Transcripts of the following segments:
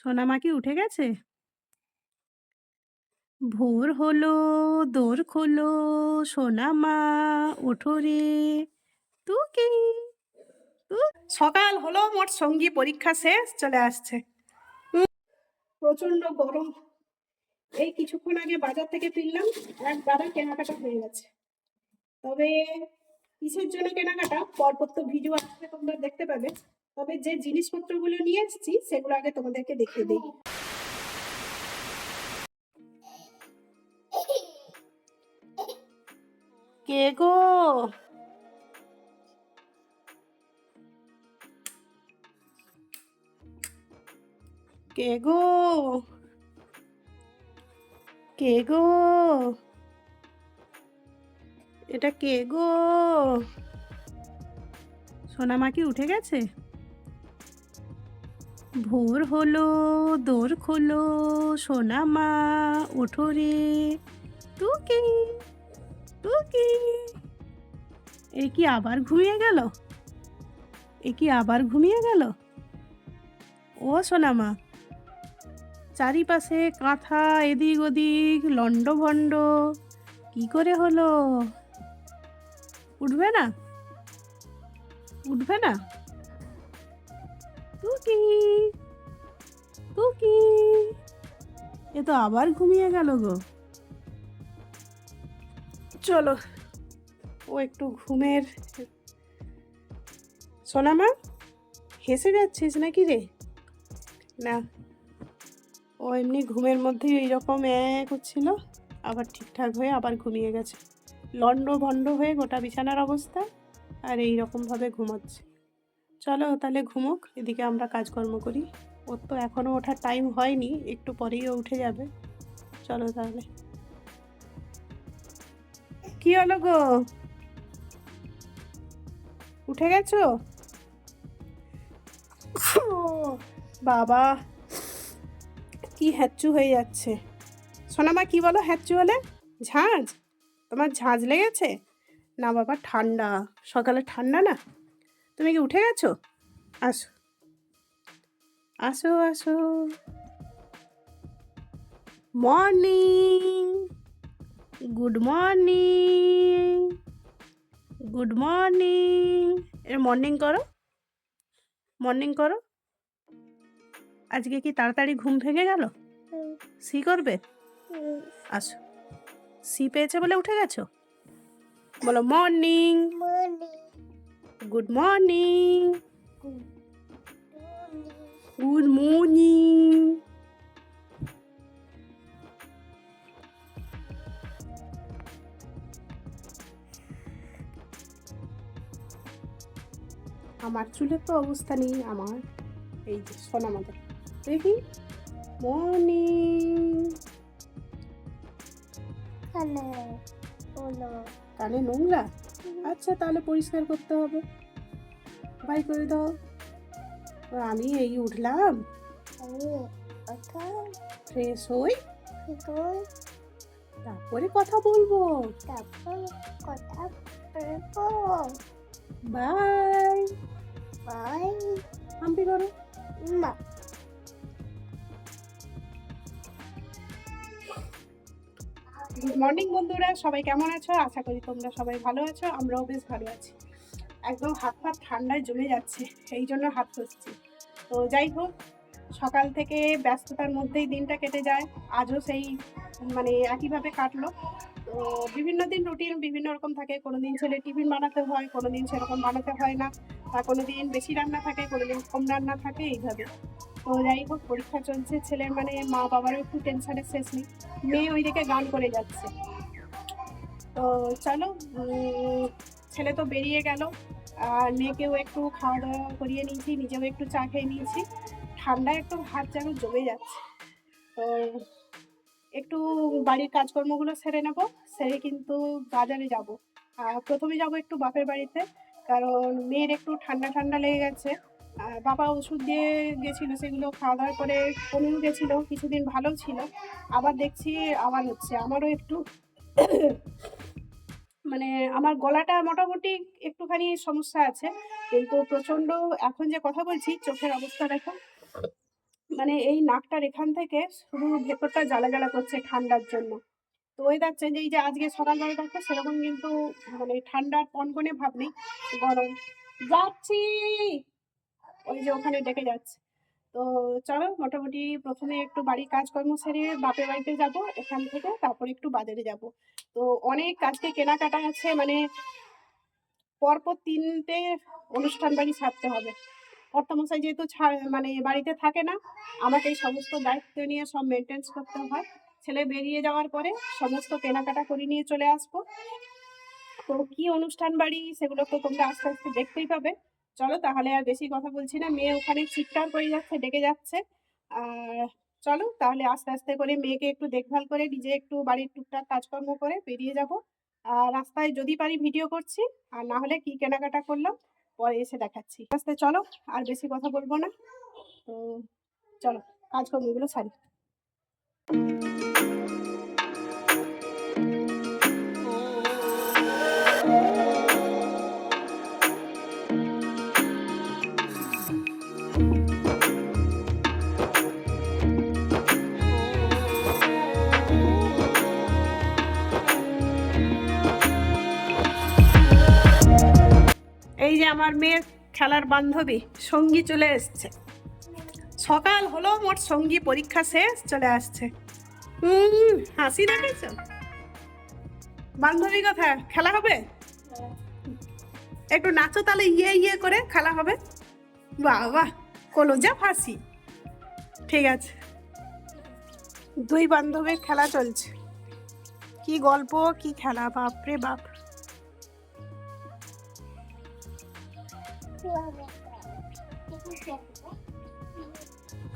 সোনামা কি উঠে গেছে? ভোর হলো, দোর খোলো সোনামা ওঠো রে। তু কি? সকাল হলো, মোট সঙ্গী পরীক্ষা শেষ, চলে আসছে। প্রচণ্ড গরম। এই কিছুক্ষণ আগে বাজার থেকে ফিরলাম, এক কেনাকাটা হয়ে গেছে। তবে, কিসের জন্য কেনাকাটা? পরপর তো ভিডিও আসবে তোমরা দেখতে পাবে। তবে যে জিনিসপত্রগুলো নিয়ে এসেছি, সেগুলো আগে তোমাদেরকে দেখিয়ে দিই। কে গো? কে গো? কে গো? এটা কে গো? সোনামা কি উঠে গেছে? ভোর হলো, দোর খোলো, সোনা মা, ওঠো রে। তু কি তু কি এ কি আবার ঘুমিয়ে গেল? এ কি আবার ঘুমিয়ে গেল? ও সোনা মা, চারিপাশে কাঁথা এদিক ওদিক লন্ড ভণ্ড কি করে হলো? উঠবে না? উঠবে না? টুকি টুকি এ তো আবার ঘুমিয়ে গেল গো। চলো ও একটু ঘুমের সোনামা হেসে যাচ্ছিস নাকি রে? না ও এমনি ঘুমের মধ্যেই এইরকম এক হচ্ছিল আবার ঠিকঠাক হয়ে আবার ঘুমিয়ে গেছে। লন্ড ভণ্ড হয়ে গোটা বিছানার অবস্থা আর এই রকমভাবে ঘুমাচ্ছে। চলো তাহলে ঘুমোক, এদিকে আমরা কাজকর্ম করি। ওর তো এখনও ওঠার টাইম হয়নি, একটু পরেই ও উঠে যাবে। চলো তাহলে। কি হলো গো? উঠে গেছো? বাবা, কি হ্যাচ্চু হয়ে যাচ্ছে। সোনামা কি বলো হ্যাচ্চু হলে? ঝাঁঝ তোমার ঝাঁঝ লেগেছে? না বাবা, ঠান্ডা। সকালে ঠান্ডা না? তুমি কি উঠে গেছো? আসো। আসো আসো। Morning good morning good morning এর মর্নিং করো। মর্নিং করো। আজকে কি তাড়াতাড়ি ঘুম ভেঙে গেল? সি করবে? আসো। সি পেয়েছে বলে উঠে গেছো? বলো morning good morning good morning আমার চুলের তো অবস্থা নেই আমার। এই যে শোন আমাদের। দেখি। মর্নিং কানে নোংরা? আচ্ছা তাহলে পরিষ্কার করতে হবে। বাই করে দাও। আমি এই উঠলাম। ফ্রেশ হই। তারপরে কথা বলব। বাই। হাম্পি করো গুড মর্নিং বন্ধুরা। সবাই কেমন আছো? আশা করি তোমরা সবাই ভালো আছো, আমরাও বেশ ভালো আছি। একদম হাত ফাত ঠান্ডায় জমে যাচ্ছে, এই জন্য হাত খুঁজছি তো যাই হোক, সকাল থেকে ব্যস্ততার মধ্যেই দিনটা কেটে যায়। আজও সেই মানে একইভাবে কাটলো। তো বিভিন্ন দিন রুটিন বিভিন্ন রকম থাকে। কোনো দিন ছেলে টিফিন বানাতে হয় কোনো দিন সেরকম বানাতে হয় না। বা কোনো দিন বেশি রান্না থাকে কোনো দিন কম রান্না থাকে, এইভাবে। তো যাই হোক, পরীক্ষা চলছে, ছেলের মানে মা বাবারও একটু টেনশনের শেষ নেই। মেয়ে ওইদিকে গান করে যাচ্ছে। তো চলো ছেলে তো বেরিয়ে গেল। আর মেয়েকেও একটু খাওয়া দাওয়া করিয়ে নিয়েছি, নিজেও একটু চা খেয়ে নিয়েছি। ঠান্ডায় একটু হাত যেন জমে যাচ্ছে। তো একটু বাড়ির কাজকর্মগুলো সেরে নেব, সেরে কিন্তু বাজারে যাব। প্রথমে যাব একটু বাপের বাড়িতে, কারণ মেয়ের একটু ঠান্ডা ঠান্ডা লেগে গেছে। বাবা ওষুধ দিয়ে গেছিল, সেগুলো খাওয়া দাওয়ার পরে কমেও গেছিল কিছুদিন ভালো ছিল। আবার দেখছি আবার হচ্ছে, আমারও একটু মানে আমার গলাটা মোটামুটি একটুখানি সমস্যা আছে, কিন্তু প্রচণ্ড এখন যে কথা বলছি, চোখের অবস্থা দেখো। মানে এই নাকটার এখান থেকে শুধু ভেতরটা জ্বালা জ্বালা করছে ঠান্ডার জন্য। তো ওয়েদার চেঞ্জ এই যে আজকে সকালবেলা দেখো, সেরকম কিন্তু মানে ঠান্ডার কনকনে ভাব নেই, গরম। যাচ্ছি! ওই যে ওখানে ডেকে যাচ্ছে। তো চলো, মোটামুটি প্রথমে একটু বাড়ির কাজকর্ম সেরে বাপের বাড়িতে যাব, এখান থেকে তারপর একটু বাজারে যাব। তো অনেক আজকে কেনাকাটা আছে মানে পরপর তিনটে অনুষ্ঠান বাড়ি ছাড়তে হবে। কর্তামশাই যেহেতু মানে বাড়িতে থাকে না, আমাকে এই সমস্ত দায়িত্ব নিয়ে সব মেনটেন্স করতে হয়। ছেলে বেরিয়ে যাওয়ার পরে সমস্ত কেনাকাটা করে নিয়ে চলে আসব। তো কি অনুষ্ঠান বাড়ি সেগুলো তো তোমরা আস্তে আস্তে দেখতেই পাবে। চলো তাহলে আর বেশি কথা বলছি না। মেয়ে ওখানে চিৎকার করে যাচ্ছে, ডেকে যাচ্ছে। আর চলো তাহলে আস্তে আস্তে করে মেয়েকে একটু দেখভাল করে, নিজে একটু বাড়ির টুকটাক কাজকর্ম করে বেরিয়ে যাব। আর রাস্তায় যদি পারি ভিডিও করছি, আর না হলে কি কেনাকাটা করলাম, পরে এসে দেখাচ্ছি। আস্তে চলো, আর বেশি কথা বলব না। তো চলো, কাজকর্মগুলো সারি। যে আমার মেয়ের খেলার বান্ধবী সঙ্গী চলে এসছে। সকাল হলো, মোট সঙ্গী পরীক্ষা শেষ, চলে আসছে। হুম হাসি দেখেছ? বান্ধবী কথা, খেলা হবে? একটু নাচো তাহলে ইয়ে ইয়ে করে খেলা হবে। বাহ বাহ কলজা ফাঁসি। ঠিক আছে। দুই বান্ধবীর খেলা চলছে। কি গল্প, কি খেলা? বাপ রে বাপ।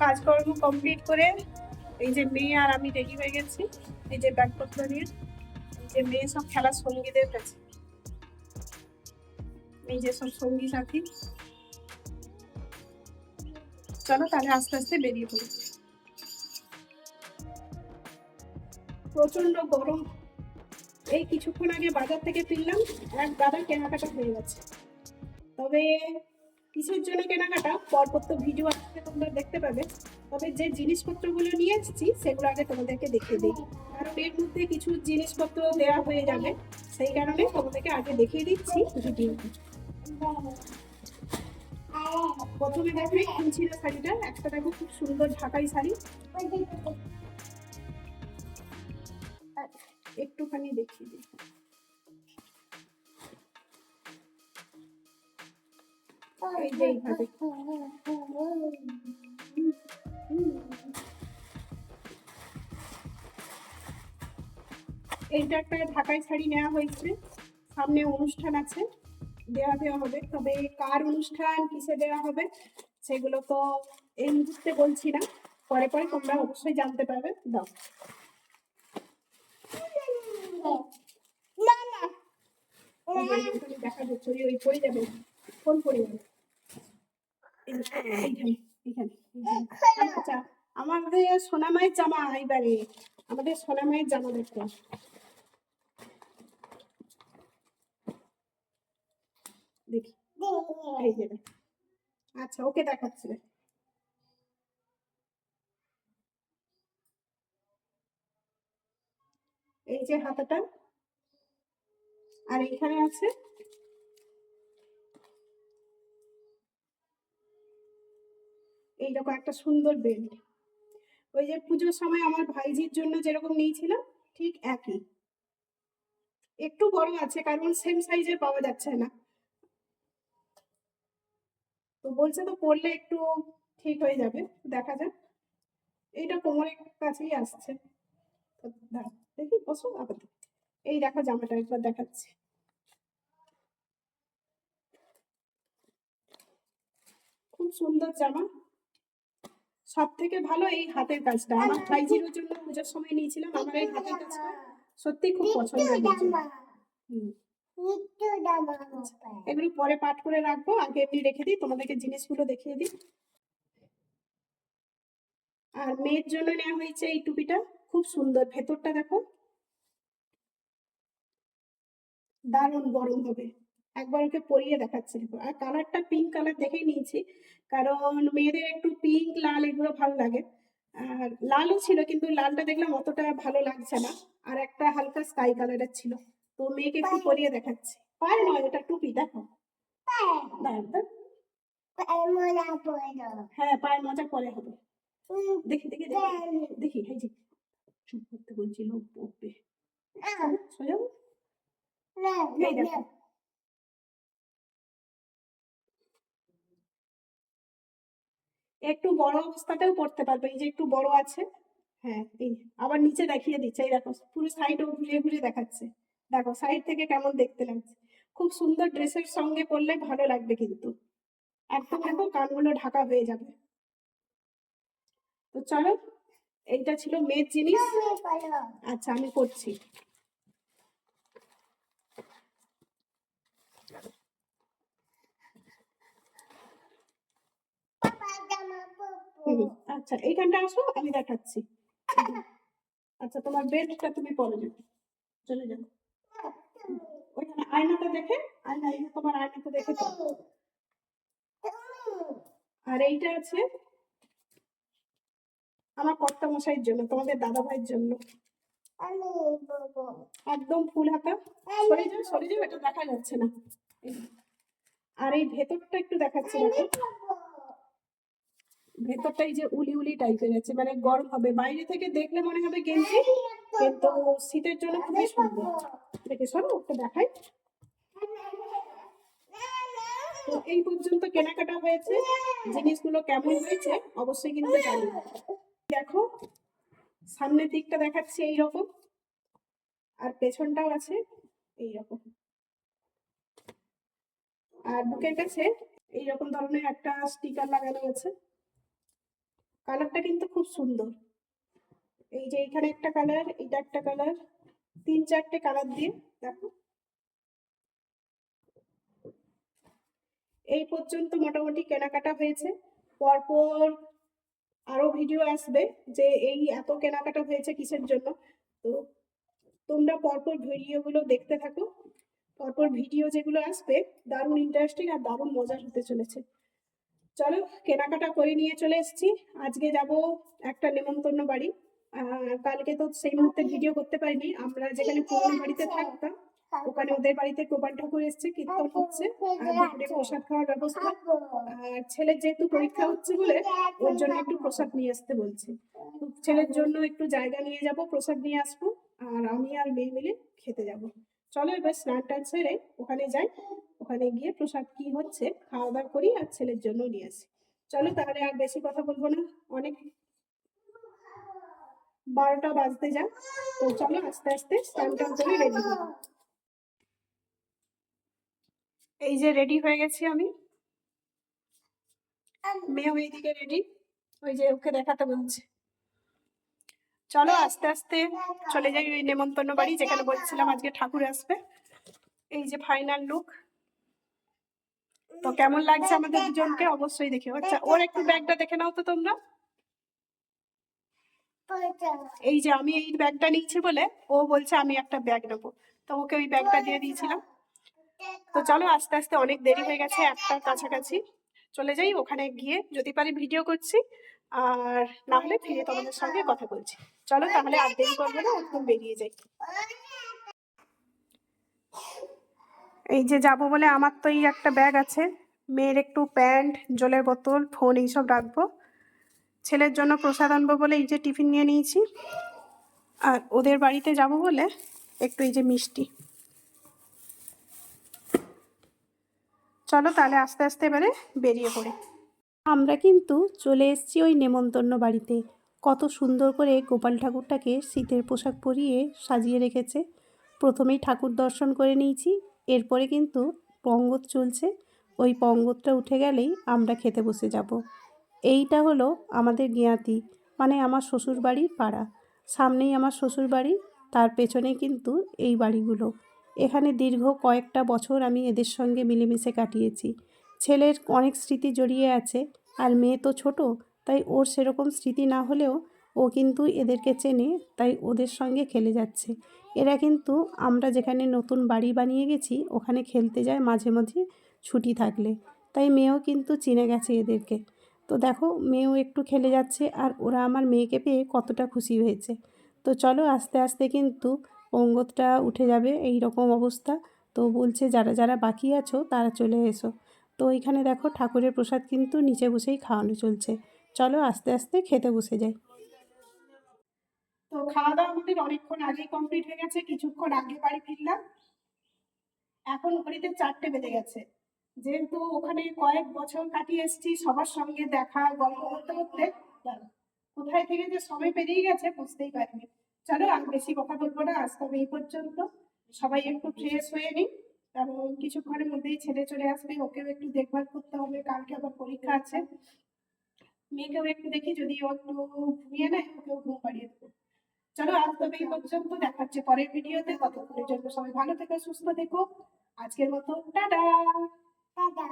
কাজকর্ম কমপ্লিট করে এই যে মেয়ে আর আমি রেডি হয়ে গেছি। এই যে ব্যাগপত্র নিয়ে। এই যে মেয়ে সব খেলার সঙ্গীদের কাছে। এই যে সব সঙ্গী সাথী। চলো তাহলে আস্তে আস্তে বেরিয়ে পড়ি। প্রচণ্ড গরম। এই কিছুক্ষণ আগে বাজার থেকে ফিরলাম এক দাদা কেনাকাটা হয়ে গেছে। তবে কিসের জন্য কেনাকাটা? পরপর তো ভিডিও আসলে তোমরা দেখতে পাবে। তবে যে জিনিসপত্রগুলো নিয়ে এসেছি, সেগুলো আগে তোমাদেরকে দেখিয়ে দিই। কারণ এর মধ্যে কিছু জিনিসপত্র দেওয়া হয়ে যাবে। সেই কারণে তোমাদেরকে আগে দেখিয়ে দিচ্ছি ভিডিও প্রথমে দেখো, এই কুঞ্চিরা শাড়িটা। একটা দেখো, খুব সুন্দর ঢাকাই শাড়ি। একটুখানি দেখিয়ে দিই। যে এইভাবে এইটা একটা ঢাকাই শাড়ি নেওয়া হয়েছে। সামনে অনুষ্ঠান আছে দেওয়া দেওয়া হবে। তবে কার অনুষ্ঠান কিসে দেওয়া হবে সেগুলো তো এই মুহূর্তে বলছি না। পরে পরে তোমরা অবশ্যই জানতে পারবে। দাও। দেখা যাচ্ছে ওই- ওই পড়ে যাবে। কোন পরিবার এইখানে আমাদের সোনামায়ের জামা এবারে আমাদের সোনামায়ের জামা দেখি যে আচ্ছা ওকে দেখাচ্ছি। এই যে হাতাটা, আর এখানে আছে এইরকম একটা সুন্দর বেল্ট ওই যে পুজোর সময় আমার ভাইজির জন্য যেরকম নিয়েছিলাম ঠিক একই। একটু বড় আছে, কারণ সেম সাইজের পাওয়া যাচ্ছে না। তো বলছে তো পরলে একটু ঠিক হয়ে যাবে, দেখা যাক। এইটা কোমরের কাছেই আসছে। দেখি, বসো, আবার এই দেখো জামাটা, একবার দেখাচ্ছি। খুব সুন্দর জামা। সব থেকে ভালো এই হাতের কাজটা। আমার ভাইজির জন্য পুজোর সময় নিয়েছিলাম আমার এই হাতের কাজটা সত্যি খুব পছন্দ হয়েছে। এগুলো পরে পাঠ করে রাখব আগে এমনি রেখে দিই তোমাদেরকে জিনিসগুলো দেখিয়ে দিই। আর মেয়ের জন্য নেওয়া হয়েছে এই টুপিটা খুব সুন্দর। ভেতরটা দেখো। দারুণ গরম হবে। একবার ওকে পরিয়ে দেখাচ্ছি। দেখো আর কালারটা পিঙ্ক কালার দেখেই নিয়েছি। কারণ মেয়েদের একটু পিঙ্ক লাল এগুলো ভালো লাগে। আর লালও ছিল কিন্তু লালটা দেখলাম অতটা ভালো লাগছে না। আর একটা হালকা স্কাই কালারের ছিল। তো মেয়েকে একটু পরিয়ে দেখাচ্ছি। পায়ে নয় এটা টুপি দেখো। হ্যাঁ পায়ের মজা পরে হবে। দেখি দেখি দেখি। দেখি এই যে। চুপ করতে বলছিল পড়বে সোজা। এই দেখো। একটু বড় অবস্থাতেও পড়তে পারবে এই যে একটু বড় আছে। হ্যাঁ এই আবার নিচে দেখিয়ে দিচ্ছে এই দেখো পুরো সাইডও ঘুরিয়ে ঘুরিয়ে দেখাচ্ছে। দেখো সাইড থেকে কেমন দেখতে লাগছে। খুব সুন্দর ড্রেসের সঙ্গে পরলে ভালো লাগবে কিন্তু। একদম দেখো কানগুলো ঢাকা হয়ে যাবে। তো চলো এইটা ছিল মেয়ের জিনিস। আচ্ছা আমি করছি আচ্ছা এইখানটা আসো আমি দেখাচ্ছি। আচ্ছা তোমার বেডটা তুমি পরে যাও। চলে যাও। ওইখানে আয়নাটা দেখে আয়না তোমার আয়নাটা দেখে আর এইটা আছে আমার কর্তা মশাইয়ের জন্য তোমাদের দাদা ভাইয়ের জন্য। একদম ফুল হাতা। সরে যাও সরে যাও এটা দেখা যাচ্ছে না। আর এই ভেতরটা একটু দেখাচ্ছি দেখো। ভেতরটা এই যে উলি উলি টাইপের আছে মানে গরম হবে। বাইরে থেকে দেখলে মনে হবে গেঞ্জি, কিন্তু শীতের জন্য খুবই সুন্দর। দেখে সরো ওটা দেখাই। তো এই পর্যন্ত কেনাকাটা হয়েছে। জিনিসগুলো কেমন হয়েছে, অবশ্যই কিন্তু জানি দেখো, সামনের দিকটা দেখাচ্ছি এইরকম। আর পেছনটাও আছে এইরকম। আর বুকের কাছে এইরকম ধরনের একটা স্টিকার লাগানো আছে। কালারটা কিন্তু খুব সুন্দর। এই যে এখানে একটা কালার, এটা একটা কালার, তিন চারটে কালার দিয়ে, দেখো। এই পর্যন্ত মোটামুটি কেনাকাটা হয়েছে। পরপর আরও ভিডিও আসবে যে এই এত কেনাকাটা হয়েছে কিসের জন্য। তো তোমরা পরপর ভিডিওগুলো দেখতে থাকো। পরপর ভিডিও যেগুলো আসবে, দারুণ ইন্টারেস্টিং আর দারুণ মজার হতে চলেছে। চলো কেনাকাটা করে নিয়ে চলে এসেছি। আজকে যাব একটা নেমন্তন্ন বাড়ি। কালকে তো সেই মুহূর্তে ভিডিও করতে পারিনি। আমরা যেখানে পুরোনো বাড়িতে থাকতাম, ওখানে ওদের বাড়িতে গোপাল ঠাকুর এসছে, কীর্তন হচ্ছে প্রসাদ খাওয়ার ব্যবস্থা। আর ছেলের যেহেতু পরীক্ষা হচ্ছে বলে, ওর জন্য একটু প্রসাদ নিয়ে আসতে বলছে। ছেলের জন্য একটু জায়গা নিয়ে যাব, প্রসাদ নিয়ে আসব, আর আমি আর মেয়ে মিলে খেতে যাব। চলো এবার স্নান টান সেরে ওখানে যাই। ওখানে গিয়ে প্রসাদ কি হচ্ছে খাওয়া দাওয়া করি আর ছেলের জন্য নিয়ে আসি। চলো তাহলে আর বেশি কথা বলব না। অনেক বারোটা বাজতে যাক। তো চলো আস্তে আস্তে স্নান টান করে রেডি হব এই যে রেডি হয়ে গেছি আমি। মেয়েও এইদিকে রেডি ওই যে ওকে দেখাতে বলছে। চলো আস্তে আস্তে চলে যাই ওই নেমন্তন্ন বাড়ি যেখানে বলছিলাম আজকে ঠাকুর আসবে। এই যে ফাইনাল লুক তো কেমন লাগছে আমাদের দুজনকে? অবশ্যই দেখে। আচ্ছা ওর একটু ব্যাগটা দেখে নাও তো তোমরা। এই যে আমি এই ব্যাগটা নিচ্ছি বলে ও বলছে, আমি একটা ব্যাগ নেব। তো ওকে ওই ব্যাগটা দিয়ে দিয়েছিলাম। তো চলো আস্তে আস্তে অনেক দেরি হয়ে গেছে, একটার কাছাকাছি। চলে যাই ওখানে গিয়ে। যদি পারি ভিডিও করছি। আর না হলে ফিরে তোমাদের সঙ্গে কথা বলছি। চলো তাহলে আর দেরি করব না, একদম বেরিয়ে যাই। এই যে যাব বলে আমার তো এই একটা ব্যাগ আছে, মেয়ের একটু প্যান্ট, জলের বোতল, ফোন এইসব রাখব। ছেলের জন্য প্রসাদ আনব বলে এই যে টিফিন নিয়ে নিয়েছি। আর ওদের বাড়িতে যাব বলে একটু এই যে মিষ্টি। চলো তাহলে আস্তে আস্তে এবারে বেরিয়ে পড়ি। আমরা কিন্তু চলে এসেছি ওই নেমন্তন্ন বাড়িতে। কত সুন্দর করে গোপাল ঠাকুরটাকে শীতের পোশাক পরিয়ে সাজিয়ে রেখেছে। প্রথমেই ঠাকুর দর্শন করে নিয়েছি, এরপরে কিন্তু পঙ্গত চলছে। ওই পঙ্গতটা উঠে গেলেই আমরা খেতে বসে যাব। এইটা হলো আমাদের জ্ঞাতি মানে আমার শ্বশুর বাড়ির পাড়া। সামনেই আমার শ্বশুর বাড়ি তার পেছনে কিন্তু এই বাড়িগুলো। এখানে দীর্ঘ কয়েকটা বছর আমি এদের সঙ্গে মিলেমিশে কাটিয়েছি। ছেলের অনেক স্মৃতি জড়িয়ে আছে, আর মেয়ে তো ছোট, তাই ওর সেরকম স্মৃতি না হলেও ও কিন্তু এদেরকে চেনে, তাই ওদের সঙ্গে খেলে যাচ্ছে। এরা কিন্তু আমরা যেখানে নতুন বাড়ি বানিয়ে গেছি, ওখানে খেলতে যায় মাঝে মাঝে ছুটি থাকলে। তাই মেয়েও কিন্তু চিনে গেছে এদেরকে। তো দেখো, মেয়েও একটু খেলে যাচ্ছে, আর ওরা আমার মেয়েকে পেয়ে কতটা খুশি হয়েছে। তো চলো আস্তে আস্তে কিন্তু পঙ্গতটা উঠে যাবে এই রকম অবস্থা। তো বলছে, যারা যারা বাকি আছো, তারা চলে এসো। তো এখানে দেখো ঠাকুরের প্রসাদ কিন্তু নিচে বসেই খাওয়ানো চলছে। চলো আস্তে আস্তে খেতে বসে যাই। তো খাওয়া দাওয়া আমাদের অনেকক্ষণ আগেই কমপ্লিট হয়ে গেছে, কিছুক্ষণ আগে বাড়ি ফিরলাম। এখন ঘড়িতে চারটে বেজে গেছে। যেহেতু ওখানে কয়েক বছর কাটিয়ে এসেছি, সবার সঙ্গে দেখা, গল্প করতে করতে কোথায় থেকে যে সময় পেরিয়ে গেছে বুঝতেই পারিনি। চলো আর বেশি কথা বলব না, আজ তবে এই পর্যন্ত। সবাই একটু ফ্রেশ হয়ে নিই কারণ কিছুক্ষণের মধ্যেই ছেলে চলে আসবে, ওকেও একটু দেখভাল করতে হবে, কালকে আবার পরীক্ষা আছে। মেয়েকেও একটু দেখি, যদি ও একটু ঘুমিয়ে নেয়, ওকেও ঘুম পাড়িয়ে দেবো। চলো আজ তবে এই পর্যন্ত, দেখা হচ্ছে পরের ভিডিওতে, ততক্ষণের জন্য সবাই ভালো থেকো, সুস্থ থেকো। আজকের মতো, টাটা টাটা।